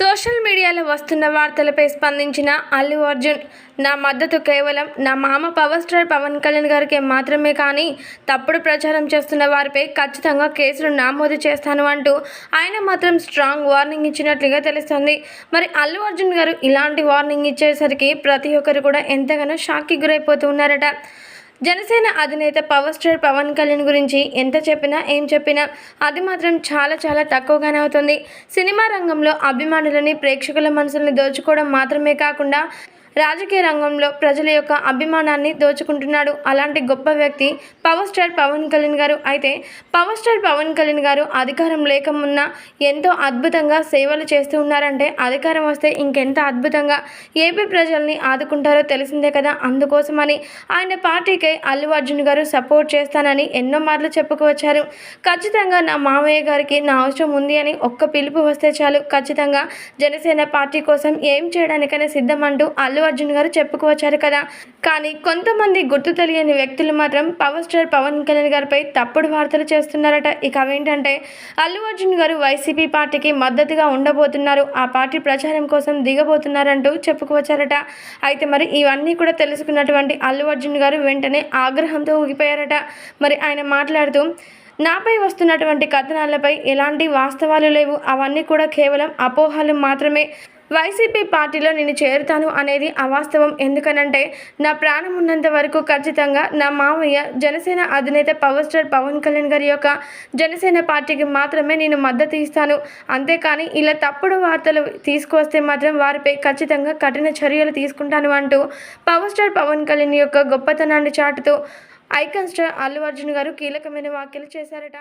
Social మీడియాలో వస్తున్న వార్తలపై స్పందించిన అల్లు అర్జున్ నా మద్దతు కేవలం నా మామ పవర్ స్టార్ పవన్ కళ్యాణ్ గారికి మాత్రమే కానీ తప్పుడు ప్రచారం చేస్తున్న వారిపై ఖచ్చితంగా కేసులు నమోదు చేస్తాను అంటూ ఆయన మాత్రం స్ట్రాంగ్ వార్నింగ్ ఇచ్చినట్లుగా తెలుస్తుంది. మరి అల్లు అర్జున్ గారు ఇలాంటి వార్నింగ్ ఇచ్చేసరికి ప్రతి ఒక్కరు కూడా ఎంతగానో షాక్కి గురైపోతూ ఉన్నారట. జనసేన అధినేత పవర్ స్టార్ పవన్ కళ్యాణ్ గురించి ఎంత చెప్పినా ఏం చెప్పినా అది మాత్రం చాలా చాలా తక్కువగానే అవుతుంది. సినిమా రంగంలో అభిమానులని ప్రేక్షకుల మనసుల్ని దోచుకోవడం మాత్రమే కాకుండా రాజకీయ రంగంలో ప్రజల యొక్క అభిమానాన్ని దోచుకుంటున్నాడు. అలాంటి గొప్ప వ్యక్తి పవర్ స్టార్ పవన్ కళ్యాణ్ గారు అయితే పవర్ స్టార్ పవన్ కళ్యాణ్ గారు అధికారం లేకమున్నా ఎంతో అద్భుతంగా సేవలు చేస్తూ ఉన్నారంటే అధికారం వస్తే ఇంకెంత అద్భుతంగా ఏపీ ప్రజల్ని ఆదుకుంటారో తెలిసిందే కదా అందుకోసమని ఆయన పార్టీకి అల్లు అర్జున్ గారు సపోర్ట్ చేస్తానని ఎన్నో మార్లు చెప్పుకువచ్చారు ఖచ్చితంగా నా మామయ్య గారికి నా అవసరం ఉంది అని ఒక్క పిలుపు వస్తే చాలు. ఖచ్చితంగా జనసేన పార్టీ కోసం ఏం చేయడానికైనా సిద్ధమంటూ అల్లు అర్జున్ గారు చెప్పుకువచ్చారు కదా. కానీ కొంతమంది గుర్తు తెలియని వ్యక్తులు మాత్రం పవర్ స్టార్ పవన్ కళ్యాణ్ గారిపై తప్పుడు వార్తలు చేస్తున్నారట. ఇక అవేంటంటే అల్లు అర్జున్ గారు వైసీపీ పార్టీకి మద్దతుగా ఉండబోతున్నారు. ఆ పార్టీ ప్రచారం కోసం దిగబోతున్నారంటూ చెప్పుకువచ్చారట. అయితే మరి ఇవన్నీ కూడా తెలుసుకున్నటువంటి అల్లు అర్జున్ గారు వెంటనే ఆగ్రహంతో ఊగిపోయారట. మరి ఆయన మాట్లాడుతూ నాపై వస్తున్నటువంటి కథనాలపై ఎలాంటి వాస్తవాలు లేవు. అవన్నీ కూడా కేవలం అపోహలు మాత్రమే. వైసీపీ పార్టీలో నేను చేరుతాను అనేది అవాస్తవం. ఎందుకనంటే నా ప్రాణం ఉన్నంత వరకు ఖచ్చితంగా నా మామయ్య జనసేన అధినేత పవర్ స్టార్ పవన్ కళ్యాణ్ గారి యొక్క జనసేన పార్టీకి మాత్రమే నేను మద్దతు ఇస్తాను. అంతేకాని ఇలా తప్పుడు వార్తలు తీసుకొస్తే మాత్రం వారిపై ఖచ్చితంగా కఠిన చర్యలు తీసుకుంటాను అంటూ పవర్ స్టార్ పవన్ కళ్యాణ్ యొక్క గొప్పతనాన్ని చాటుతూ ఐకాన్ స్టార్ అల్లు అర్జున్ గారు కీలకమైన వ్యాఖ్యలు చేశారట.